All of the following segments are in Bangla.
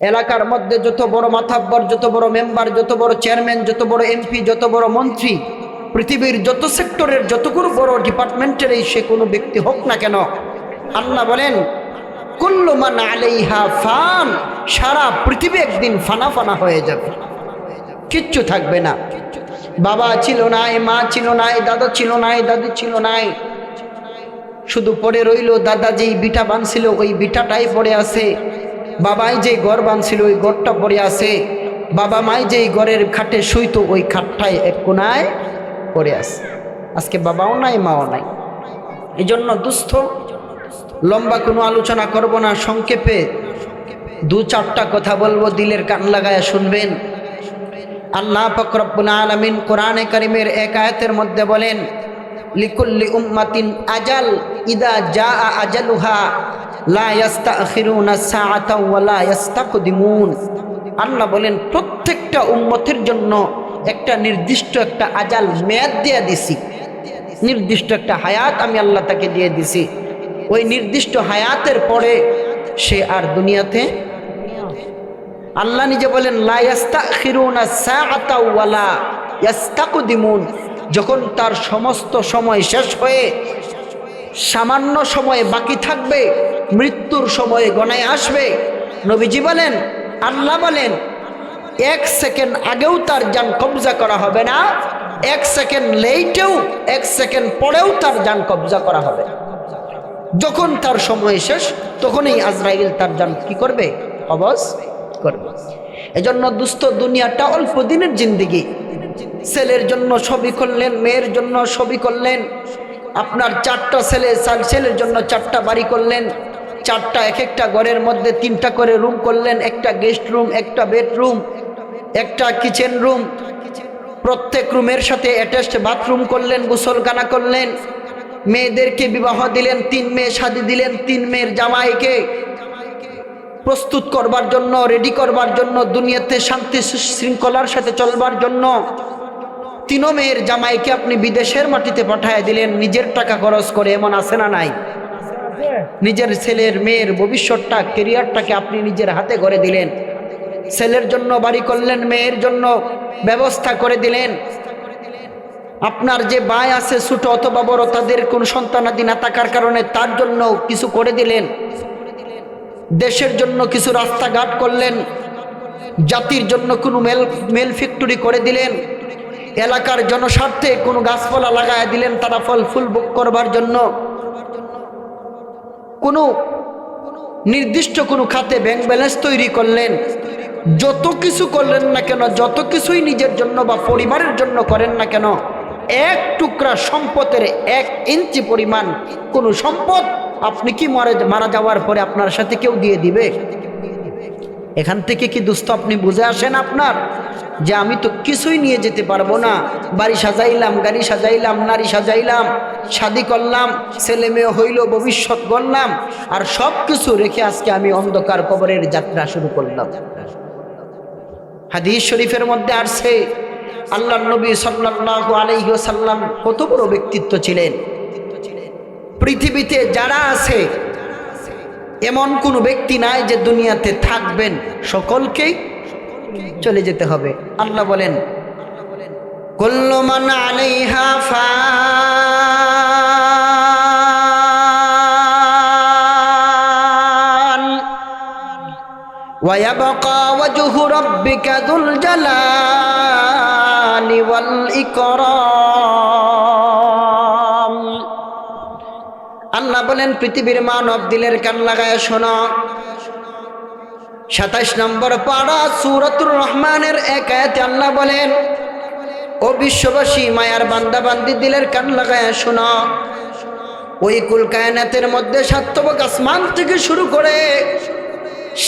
এলাকার মধ্যে যত বড় মাথাব্বর, যত বড় মেম্বার, যত বড় চেয়ারম্যান, যত বড় এমপি, যত বড় মন্ত্রী, পৃথিবীর যত সেক্টরের, যতগুলো বড় ডিপার্টমেন্টের এই সে কোনো ব্যক্তি হোক না কেন, আল্লাহ বলেন কুল্লুমান আলাইহা ফান, সারা পৃথিবী একদিন ফানা ফানা হয়ে যাবে। কিচ্ছু থাকবে না। বাবা ছিল নাই, মা ছিল নাই, দাদা ছিল নাই, দাদু ছিল নাই। শুধু পড়ে রইল দাদা যেই বিটা বানছিল, ওই বিটাটাই পড়ে আছে। বাবাই যেই ঘর বানছিল, ওই ঘরটা পড়ে আছে। বাবা মাই যেই ঘরের খাটে শুইতো, ওই খাটটাই এক কোনায় পড়ে আছে। আজকে বাবাও নাই, মাও নাই। এই জন্য দুস্থ। লম্বা কোনো আলোচনা করব না, সংক্ষেপে দু চারটা কথা বলব, দিলের কান লাগায় শুনবেন। আল্লাহ ফকরবুল আলমিন কোরআনে করিমের এক আয়াতের মধ্যে বলেন, লিকুল্লি উম্মাতিন আজাল, ইদা জা আজালুহা। আল্লাহ বলেন, প্রত্যেকটা উম্মতের জন্য একটা নির্দিষ্ট একটা আজাল মেয়াদ দিয়ে দিছি। নির্দিষ্ট একটা হায়াত আমি আল্লাহ তাকে দিয়ে দিছি। ওই নির্দিষ্ট হায়াতের পরে সে আর দুনিয়াতে আল্লাহ নিজে বলেন যখন তার সমস্ত সময় শেষ হয়ে সামান্য সময় বাকি থাকবে মৃত্যুর সময় গণায় আসবে। নবীজি বলেন, আল্লাহ বলেন, এক সেকেন্ড আগেও তার যান কবজা করা হবে না, এক সেকেন্ড লেটেও এক সেকেন্ড পরেও তার যান কবজা করা হবে। যখন তার সময় শেষ, তখনই আজরাইল তার যান কি করবে? অবস করবে। এজন্য দুস্থ দুনিয়াটা অল্প দিনের জিন্দিগি। ছেলের জন্য ছবি করলেন, মেয়ের জন্য ছবি করলেন, আপনার চারটা ছেলে, ছেলের জন্য চারটা বাড়ি করলেন চারটা, এক একটা ঘরের মধ্যে তিনটা করে রুম করলেন, একটা গেস্ট রুম একটা বেডরুম একটা কিচেন রুম প্রত্যেক রুমের সাথে অ্যাটাচড বাথরুম করলেন, গোসলখানা করলেন। মেয়েদেরকে বিবাহ দিলেন, তিন মেয়ে শাদি দিলেন, তিন মেয়ের জামাইকে। প্রস্তুত করবার জন্য রেডি করবার জন্য, দুনিয়াতে শান্তি শৃঙ্খলার সাথে চলবার জন্য। তিনো মেয়ের জামাইকে আপনি বিদেশের মাটিতে পাঠায় দিলেন, নিজের টাকা খরচ করে, এমন আছে না নাই? নিজের ছেলের মেয়ের ভবিষ্যৎটা কেরিয়ারটাকে আপনি নিজের হাতে করে দিলেন। ছেলের জন্য বাড়ি করলেন, মেয়ের জন্য ব্যবস্থা করে দিলেন। আপনার যে ভাই আছে ছোট অথবা বড়, তাদের কোন সন্তানাদি না থাকার কারণে তার জন্য কিছু করে দিলেন। দেশের জন্য কিছু রাস্তাঘাট করলেন। জাতির জন্য কোনো মেল মেল ফ্যাক্টরি করে দিলেন। এলাকার জনস্বার্থে কোনো গাছপালা লাগায় দিলেন, তারা ফল ফুল বুক করবার জন্য। কোনো নির্দিষ্ট কোনো খাতে ব্যাংক ব্যালেন্স তৈরি করলেন, যত কিছু করলেন না কেন, যত কিছুই নিজের জন্য বা পরিবারের জন্য করেন না কেন, এক টুকরা সম্পদের এক ইঞ্চি পরিমাণ কোনো সম্পদ আপনি কি মারা মারা যাওয়ার পরে আপনার সাথে কেউ দিয়ে দিবে? এখান থেকে কি দুস্থ আপনি বুঝে আসেন আপনার? যে আমি তো কিছুই নিয়ে যেতে পারব না। বাড়ি সাজাইলাম, গাড়ি সাজাইলাম, নারী সাজাইলাম, শাদি করলাম, ছেলে মেয়ে হইল, ভবিষ্যৎ গড়লাম, আর সব কিছু রেখে আজকে আমি অন্ধকার কবরের যাত্রা শুরু করলাম। হাদিস শরীফের মধ্যে আসছে আল্লাহ নবী সাল্লাহ আলহিসাল্লাম কত বড় ব্যক্তিত্ব ছিলেন। পৃথিবীতে যারা আছে এমন কোনো ব্যক্তি নাই যে দুনিয়াতে থাকবেন সকলকেই চলে যেতে হবে আল্লাহ বলেন কল্লমান আলাইহা ফান ويبقى وجه ربك ذو الجلال والإكرام বলেন, পৃথিবীর মানব দিলের কান লাগায় শোনা। সাতাইশ নম্বর পাড়া সুরতুর রহমানের এক আল্লাহ বলেন, ও বিশ্ববাসী, মায়ার বান্দা বান্দি দিলের কান লাগায় শোনো। ওই কুল কায়নাতের মধ্যে সাত্তবক আসমান থেকে শুরু করে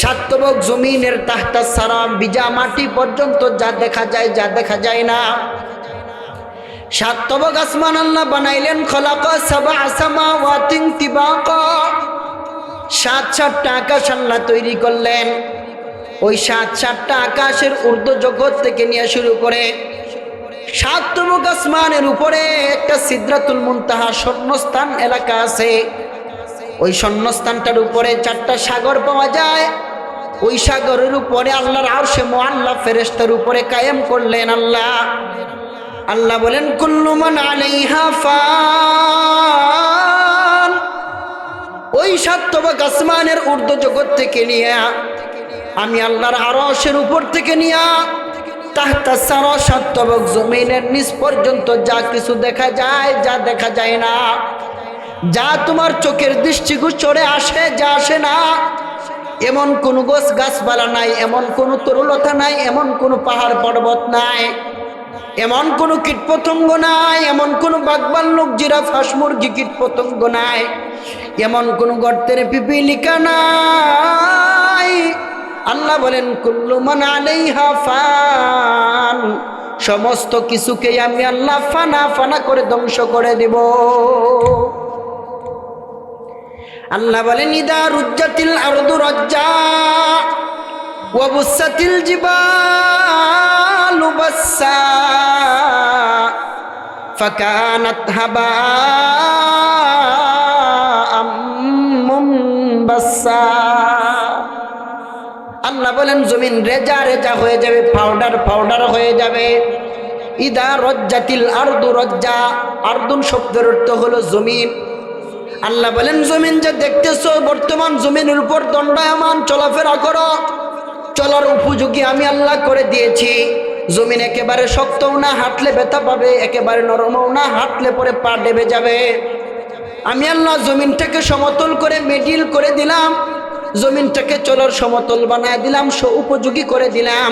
সাত্তবক জমিনের তাহতা সারা বিজা মাটি পর্যন্ত যা দেখা যায়, যা দেখা যায় না। আসমান আল্লাহ বানাইলেন সাবা আসামা ওয়াতিং তিবাকা। সাত আকাশ আল্লাহ তৈরি করলেন। ওই সাত সাতটা আকাশের ঊর্ধ্ব জগৎ থেকে নিয়ে শুরু করে সাতবক আসমানের উপরে একটা সিদ্রাতুল মুনতাহা স্বর্ণস্থান এলাকা আছে। ওই স্বর্ণস্থানটার উপরে চারটা সাগর পাওয়া যায়। ওই সাগরের উপরে আল্লাহর আর সে মোয়াল্লা ফেরেস্তার উপরে কায়েম করলেন আল্লাহ। আল্লাহ বলেন কুল্লুমান আলাইহা ফান। ওই সাত্যবাক আসমানের ঊর্ধ্ব জগৎ থেকে নিয়ে, আমি আল্লাহর আরশের উপর থেকে নিয়ে, তাহতা সারা সাত্যবাক জমিনের নিচ পর্যন্ত যা কিছু দেখা যায়, যা দেখা যায় না। যা তোমার চোখের দৃষ্টিগোচরে আসে, যা আসে না। এমন কোনো গোছ গাছপালা নাই, এমন কোনো তরুলতা নাই, এমন কোনো পাহাড় পর্বত নাই। এমন কোনো কীটপতঙ্গ নাই, এমন কোনো লোক জিরাফ, হাঁস মুরগি কীটপতঙ্গ নাই, এমন কোনো গর্তের পিপিলিকা নাই। আল্লাহ বলেন কুল্লুমান আলাইহা হাফান সমস্ত কিছুকে আমি আল্লাহ ফানা ফানা করে ধ্বংস করে দেব। আল্লাহ বলেন, ইদা রুজ্জাতিল আরদু রজ্জা ওয়াবুসাতিল হাবাআম মুনবাসসা আল্লাহ বলেন, জমিন রেজা রেজা হয়ে যাবে পাউডার পাউডার হয়ে যাবে। ইদা রজ্জাতিল আরদু রজ্জা। আরদুন শব্দের অর্থ হলো জমিন। আল্লাহ বলেন, জমিন যে দেখতেছো, বর্তমান জমিনের উপর দণ্ডায়মান, চলাফেরা করো। চলার উপযোগী আমি আল্লাহ করে দিয়েছি। জমিন একেবারে শক্তও না, হাঁটলে ব্যথা পাবে, একেবারে নরমও না, হাঁটলে পরে পা ডেবে যাবে। আমি আল্লাহ জমিনটাকে সমতল করে মেডিল করে দিলাম, জমিনটাকে চলার সমতল বানায় দিলাম সো উপযোগী করে দিলাম।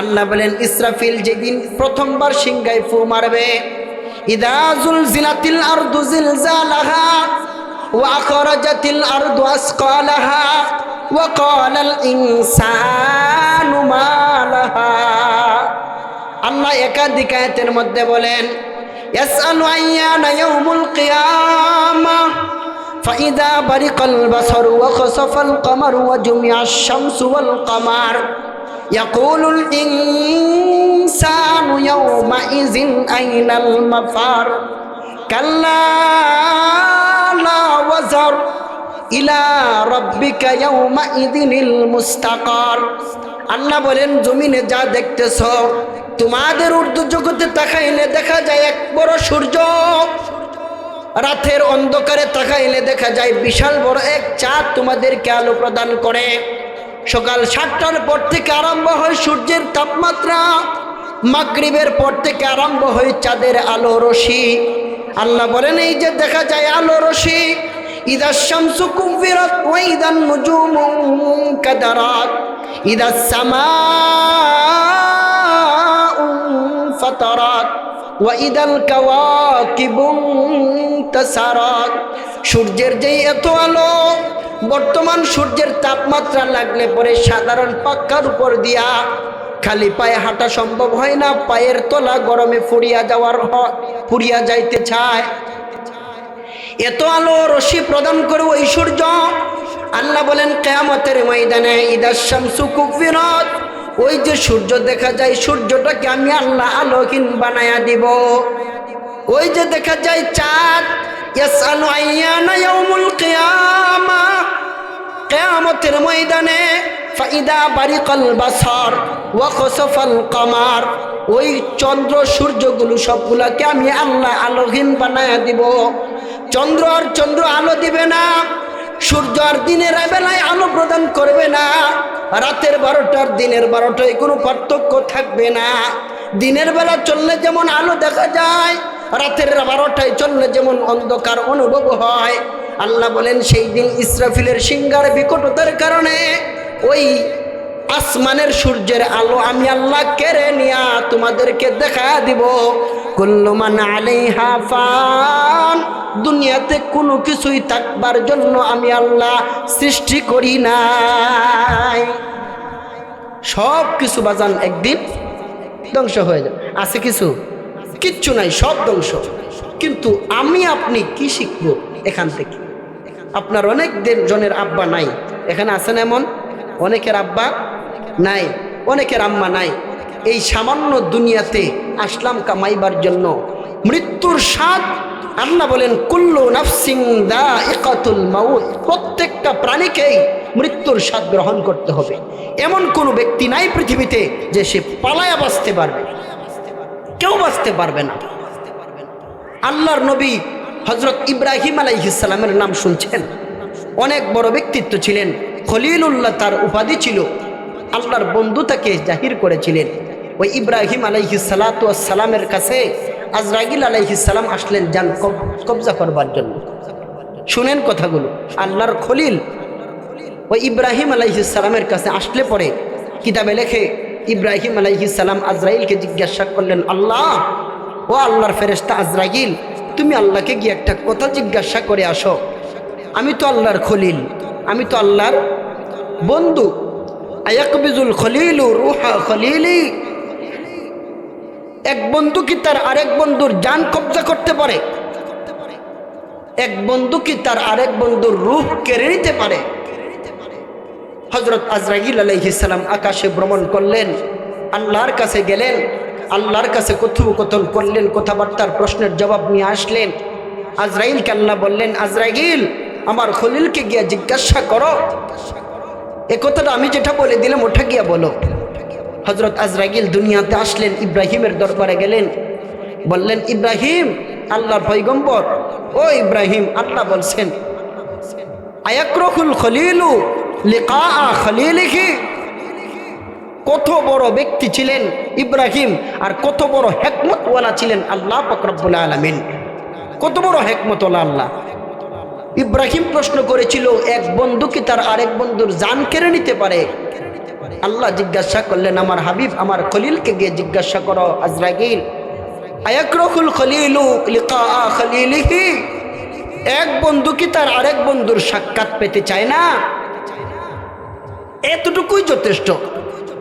আল্লাহ বলেন, ইসরাফিল যেদিন প্রথমবার সিংগাই ফু মারবে, ইদা জুলজিলাতিল আরদু জিলজালাহা ওয়া আখরাজাতিল আরদু আসকালাহা ওয়া ক্বালাল ইনসানু মা লাহা আল্লাহ একাধিক আয়াতের মধ্যে বলেন ইয়াসআলু আইয়ানা ইয়াউমুল কিয়ামা فإذا برق البصر وخسف القمر وجمع الشمس والقمر يقول الإنسان يومئذ أين المفر كلا لا وزر إلى ربك يومئذ المستقر আল্লাহ বলেন জমিনে যা দেখতেছ তোমাদের উর্দু জগতে তাকাইলে দেখা যায় এক বড় সূর্য। রাতের অন্ধকারে তাকাইলে দেখা যায় বিশাল বড় এক চাঁদ তোমাদেরকে আলো প্রদান করে। সকাল সাতটার পর থেকে আরম্ভ হয় সূর্যের তাপমাত্রা। মাগরিবের পর থেকে আরম্ভ হয় চাঁদের আলো রশি আল্লাহ বলেন, এই যে দেখা যায় আলো রশি ইদা শামসু কুবিরত ওয়াইদান নুজুমু কাদারাত, ইদা সামা ফাতারাত ওয়াইদাল কাওয়াকিবু তাসারাত। সূর্যের যেই এত আলো, বর্তমান সূর্যের তাপমাত্রা লাগলে পরে সাধারণ পাক্কার উপর দিয়া খালি পায়ে হাঁটা সম্ভব হয় না, পায়ের তলা গরমে ফুরিয়া যাওয়ার ফুরিয়া যাইতে চায়। এত আলো রশি প্রদান করে ওই সূর্য। আল্লাহ বলেন, কেয়ামতের ময়দানে ইদার শামসু কুফিরত ওই যে সূর্য দেখা যায়, সূর্যটাকে আমি আল্লাহ আলোহীন বানায়া দিব। ওই যে দেখা যায় চাঁদ কিয়ামতের ময়দানে, ফাইদা বারিকাল বাসার ওয়া খসফাল কামার, ওই চন্দ্র সূর্যগুলো সবগুলাকে আমি আল্লাহ আলোহীন বানায়া দিব। চন্দ্র আর চন্দ্র আলো দিবে না সূর্য আর দিনের বেলায় আলো প্রদান করবে না। রাতের বারোটার দিনের বারোটায় কোনো পার্থক্য থাকবে না। দিনের বেলা চললে যেমন আলো দেখা যায়, রাতের বারোটায় চললে যেমন অন্ধকার অনুভব হয়। আল্লাহ বলেন, সেই দিন ইসরাফিলের সিঙ্গার বিকটতার কারণে ওই আসমানের সূর্যের আলো আমি আল্লাহ কেড়ে নিয়া তোমাদেরকে দেখা দিব। কুল্লুমান আলাইহা ফান। দুনিয়াতে কোনো কিছুই থাকবার জন্য আমি আল্লাহ সৃষ্টি করি নাই। সব কিছু বাজান একদিন ধ্বংস হয়ে যায় আছে কিছু? কিচ্ছু নাই, সব ধ্বংস। কিন্তু আমি আপনি কি শিখব এখান থেকে? আপনার অনেক জনের আব্বা নাই। এখানে আছেন এমন? অনেকের আব্বা নাই, অনেকের আম্মা নাই। এই সামান্য দুনিয়াতে আসলাম কামাইবার জন্য। মৃত্যুর স্বাদ আল্লাহ বলেন, কুল্লু নাফসিং দা একাতুল মাউত। প্রত্যেকটা প্রাণীকেই মৃত্যুর স্বাদ গ্রহণ করতে হবে। এমন কোনো ব্যক্তি নাই পৃথিবীতে যে সে পালায়া বাঁচতে পারবে। কেউ বাঁচতে পারবে না। আল্লাহর নবী হজরত ইব্রাহিম আলাইহিসালামের নাম শুনছেন। অনেক বড় ব্যক্তিত্ব ছিলেন। খলিলুল্লাহ তার উপাধি ছিল। আল্লাহর বন্ধু তাকে জাহির করেছিলেন। ওই ইব্রাহিম আলাইহি সালামের কাছে আজরাগিল আলাইহি সালাম আসলেন, যান কবজা করবার জন্য। শুনেন কথাগুলো। আল্লাহর খলিল ওই ইব্রাহিম আলাইহি সালামের কাছে আসলে পরে কিতাবে লেখে, ইব্রাহিম আলাইহি সালাম আজরাইলকে জিজ্ঞাসা করলেন, আল্লাহ, ও আল্লাহর ফেরেস্তা আজরাইল, তুমি আল্লাহকে গিয়ে একটা কথা জিজ্ঞাসা করে আসো। আমি তো আল্লাহর খলিল, আমি তো আল্লাহর বন্ধু। আয়াকবিজুল খলিলু রুহা খলিলি। এক বন্ধু কি তার আরেক বন্ধুর জান কবজা করতে পারে? এক বন্ধু কি তার আরেক বন্ধুর রূপ কেড়ে নিতে পারে? হজরত আজরাইল আলাইহিসাল্লাম আকাশে ভ্রমণ করলেন, আল্লাহর কাছে গেলেন, আল্লাহর কাছে কথোপকথন করলেন, কথাবার্তার প্রশ্নের জবাব নিয়ে আসলেন। আজরাইলকে আল্লাহ বললেন, আজরাইল, আমার খলিলকে গিয়া জিজ্ঞাসা করো। এ কথাটা আমি যেটা বলে দিলাম, ওটা গিয়া বলো। হজরত আজরাইল দুনিয়াতে আসলেন, ইব্রাহিমের দরবারে গেলেন। বললেন, ইব্রাহিম, আল্লাহর পৈগম্বর ও ইব্রাহিম, আল্লাহ বলছেন আয়াক্রকুল খলিলু লিকা খলিলিহি। কত বড় ব্যক্তি ছিলেন ইব্রাহিম, আর কত বড় হেকমতওয়ালা ছিলেন আল্লাহ ফকরবুল আলমিন। কত বড় হেকমতওয়ালা আল্লাহ। ইব্রাহিম প্রশ্ন করেছিল, এক বন্ধু কি তার আরেক বন্ধুর জান কেড়ে নিতে পারে? আল্লাহ জিজ্ঞাসা করলেন, আমার হাবিব, আমার খলিলকে গিয়ে জিজ্ঞাসা করো আজরাগিল এক বন্ধু কি তার আরেক বন্ধুর সাক্ষাৎ পেতে চায় না? এতটুকুই যথেষ্ট।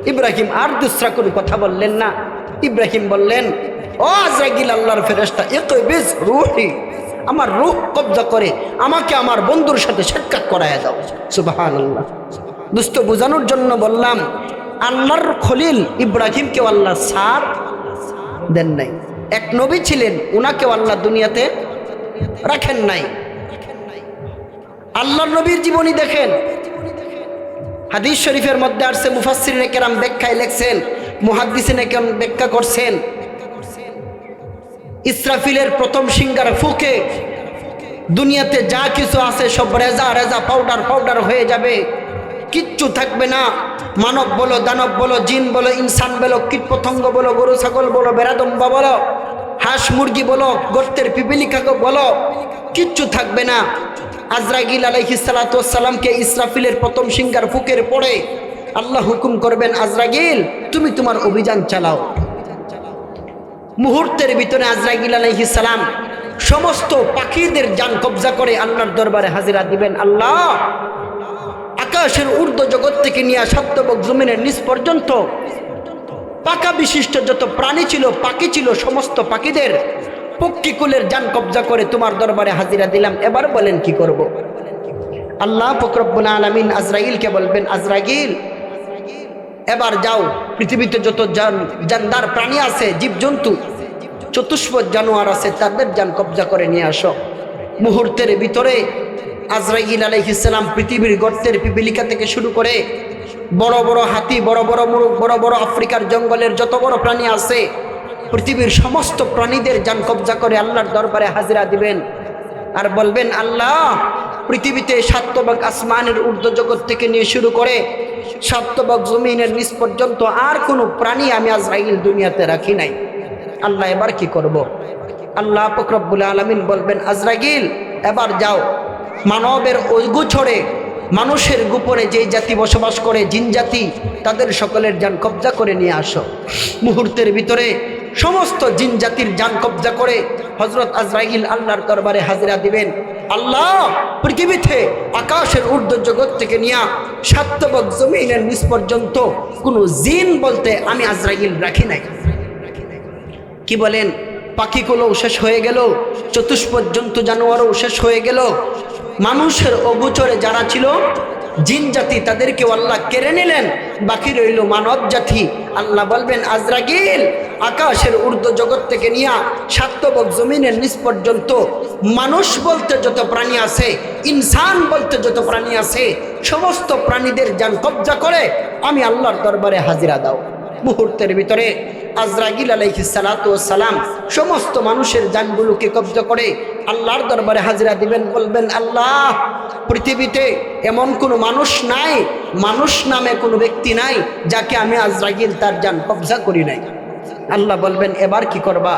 ইব্রাহিম আর দুসরা কোনো কথা বললেন না। ইব্রাহিম বললেন, ও আজরাগিল আল্লাহর ফেরেস্তা একবিজ রুহি, আমার রূহ কবজা করে আমাকে আমার বন্ধুর সাথে সাক্ষাৎ করায় দাও। সুবাহান আল্লাহ দুস্থ বোঝানোর জন্য বললাম, আল্লাহর খলিল ইব্রাহিমকেও আল্লাহ সার দেন নাই। এক নবী ছিলেন ওনাকেও আল্লাহ দুনিয়াতে রাখেন নাই। আল্লাহর নবীর জীবনী দেখেন। হাদিস শরীফের মধ্যে আসছে, মুফাসসিরিন কেরাম ব্যাখ্যায় লেখছেন, মুহাদ্দিসিন কেরাম ব্যাখ্যা করছেন, ইসরাফিলের প্রথম সিঙ্গার ফুকে দুনিয়াতে যা কিছু আছে সব রেজা রেজা পাউডার পাউডার হয়ে যাবে। কিচ্ছু থাকবে না। মানব বলো, দানব বলো, জিন বলো, ইনসান বলো, কীট পতঙ্গ বলো, গরু, ছাগল বলো বেড়াদম্বা বলো, হাঁস, মুরগি বলো, গর্তের পিপিলিকাকে বলো, কিচ্ছু থাকবে না। আজরাগিল আলাইহি সালাতামকে ইসরাফিলের প্রথম সিঙ্গার ফুকের পরে আল্লাহ হুকুম করবেন আজরাগিল তুমি তোমার অভিযান চালাও। মুহূর্তের ভিতরে আজরাগিল আলাইহি সালাম সমস্ত পাখিদের যান কবজা করে আল্লাহর দরবারে হাজিরা দিবেন, আল্লাহ আকাশের ঊর্ধ্ব জগৎ থেকে নিয়ে সত্যবক জমিনের নিচ পর্যন্ত পাকা বিশিষ্ট যত প্রাণী ছিল, পাখি ছিল, সমস্ত পাখিদের পক্ষীকুলের যান কবজা করে তোমার দরবারে হাজিরা দিলাম। এবার বলেন কি করব। আল্লাহ ফকরব্বুল আলমিন আজরাইলকে বলবেন, আজরাইল, এবার যাও। পৃথিবীতে যত জান, জানদার প্রাণী আছে, জীবজন্তু, চতুষ্প জানোয়ার আছে, তাদের যান কবজা করে নিয়ে আসো। মুহূর্তের ভিতরে আজরাইল আলাইহিসালাম পৃথিবীর গর্তের পিপিলিকা থেকে শুরু করে বড় বড় হাতি, বড় বড় মুরগ বড় বড় আফ্রিকার জঙ্গলের যত বড় প্রাণী আছে, পৃথিবীর সমস্ত প্রাণীদের যান কবজা করে আল্লাহর দরবারে হাজিরা দিবেন। আর বলবেন, আল্লাহ, পৃথিবীতে সাত্যবাগ আসমানের ঊর্ধ্ব জগৎ থেকে নিয়ে শুরু করে সাত্যবাগ জমিনের নিচ পর্যন্ত আর কোনো প্রাণী আমি আজরাইল দুনিয়াতে রাখি নাই। আল্লাহ, এবার কি করব। আল্লাহ ফকরবুল আলমিন বলবেন আজরাগিল এবার যাও। মানবের ছড়ে মানুষের গোপনে যে জাতি বসবাস করে, জিন জাতি, তাদের সকলের যান কবজা করে নিয়ে আসো। মুহূর্তের ভিতরে সমস্ত জিন জাতির যান কবজা করে হজরত আজরাইল আল্লাহর দরবারে হাজিরা দিবেন। আল্লাহ পৃথিবীতে আকাশের ঊর্ধ্ব জগৎ থেকে নিয়ে সাত্যবক জমিনের নিচ পর্যন্ত কোনো জিন বলতে আমি আজরাইল রাখি নাই। কি বলেন? পাখিগুলোও শেষ হয়ে গেল চতুষ্পদ জন্তু জানোয়ারও শেষ হয়ে গেল মানুষের অগোচরে যারা ছিল, জিন জাতি তাদেরকে আল্লাহ কেড়ে নিলেন। বাকি রইল মানব জাতি। আল্লাহ বলবেন, আজরাগিল, আকাশের ঊর্ধ্ব জগৎ থেকে নিয়া সাত্যবক জমিনের নিচ পর্যন্ত মানুষ বলতে যত প্রাণী আছে, ইনসান বলতে যত প্রাণী আছে, সমস্ত প্রাণীদের যান কবজা করে আমি আল্লাহর দরবারে হাজিরা দাও। মুহূর্তের ভিতরে আজরাগিল সালাম সমস্ত মানুষের জানগুলোকে কবজা করে আল্লাহর দরবারে হাজিরা দিবেন, বলবেন, আল্লাহ, পৃথিবীতে এমন কোনো মানুষ নাই, মানুষ নামে কোনো ব্যক্তি নাই যাকে আমি আজরাগিল তার যান কবজা করি নাই। আল্লাহ বলবেন, এবার কি করবা?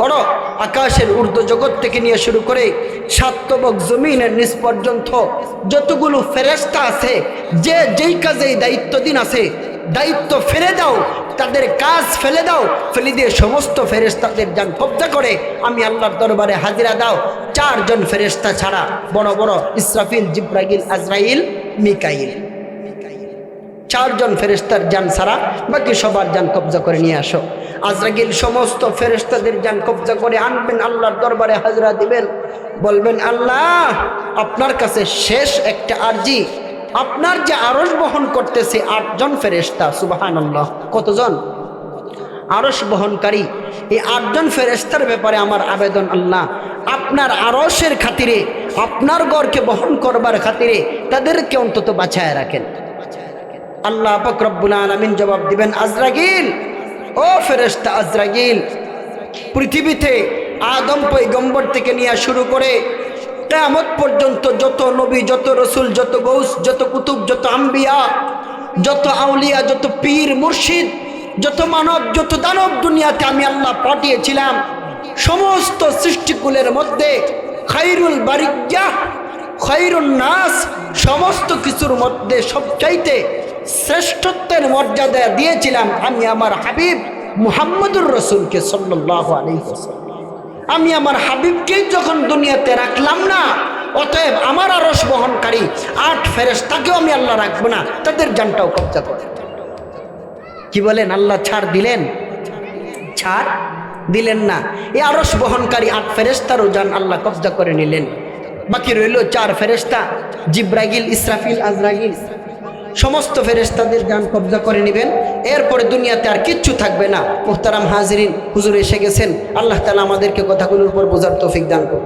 করো। আকাশের ঊর্ধ্ব জগৎ থেকে নিয়ে শুরু করে সাত্তবক জমিনের নিচ পর্যন্ত যতগুলো ফেরেস্তা আছে, যে যেই কাজে দায়িত্ব দিন আছে দায়িত্ব ফেলে দাও, তাদের কাজ ফেলে দাও, ফেলে দিয়ে সমস্ত ফেরেস্তাদের যান কব্জা করে। আমি আল্লাহর দরবারে হাজিরা দাও, চারজন ফেরেস্তা ছাড়া, বড় বড় ইসরাফিল জিব্রাগিল আজরাইল, মিকাইল। চারজন ফেরেস্তার যান ছাড়া বাকি সবার যান কবজা করে নিয়ে আসো। আজরাগিল সমস্ত ফেরেস্তাদের যান কবজা করে আনবেন, আল্লাহর দরবারে হাজরা দিবেন। বলবেন, আল্লাহ, আপনার কাছে শেষ একটা আরজি। আপনার যে আরস বহন করতেছে আটজন ফেরেস্তা আল্লাহ কতজন? আরস বহনকারী। এই আটজন ফেরেস্তার ব্যাপারে আমার আবেদন আল্লাহ। আপনার আরসের খাতিরে, আপনার গড়কে বহন করবার খাতিরে তাদেরকে অন্তত বাছায় রাখেন। আল্লাহ ফকরবুল আলমিন জবাব দিবেন, আজরাগিল, ও ফেরেস্তা আজরাগিল, পৃথিবীতে আদম পৈগম্বর থেকে নিয়ে শুরু করে কেয়ামত পর্যন্ত যত নবী, যত রসুল, যত গৌস যত কুতুব, যত আম্বিয়া, যত আউলিয়া, যত পীর, মুর্শিদ, যত মানব, যত দানব দুনিয়াতে আমি আল্লাহ পাঠিয়েছিলাম, সমস্ত সৃষ্টিকুলের মধ্যে খাইরুল বারিজ্ঞা খৈরুল নাস, সমস্ত কিছুর মধ্যে সবচাইতে শ্রেষ্ঠত্বের মর্যাদা দিয়েছিলাম আমি আমার হাবিব মুহাম্মদুর রসুলকে সাল্লাহ আলী আমি আমার হাবিবকেই যখন দুনিয়াতে রাখলাম না, অতএব আমার আরস বহনকারী আট ফেরেস্তাকেও আমি আল্লাহ রাখব না, তাদের জানটাও কবজা করে। কি বলেন? আল্লাহ ছাড় দিলেন? ছাড় দিলেন না। এই আরস বহনকারী আট ফেরেস্তারও যান আল্লাহ কবজা করে নিলেন। বাকি রইল চার ফেরেস্তা জিব্রাগিল ইসরাফিল আজরাগিল সমস্ত ফেরেস্তাদের জ্ঞান কবজা করে নেবেন। এরপরে দুনিয়াতে আর কিচ্ছু থাকবে না। মোহতারাম হাজরিন, হুজুর এসে গেছেন। আল্লাহ তালা আমাদেরকে কথাগুলোর উপর বোঝার তৌফিক দান করুন।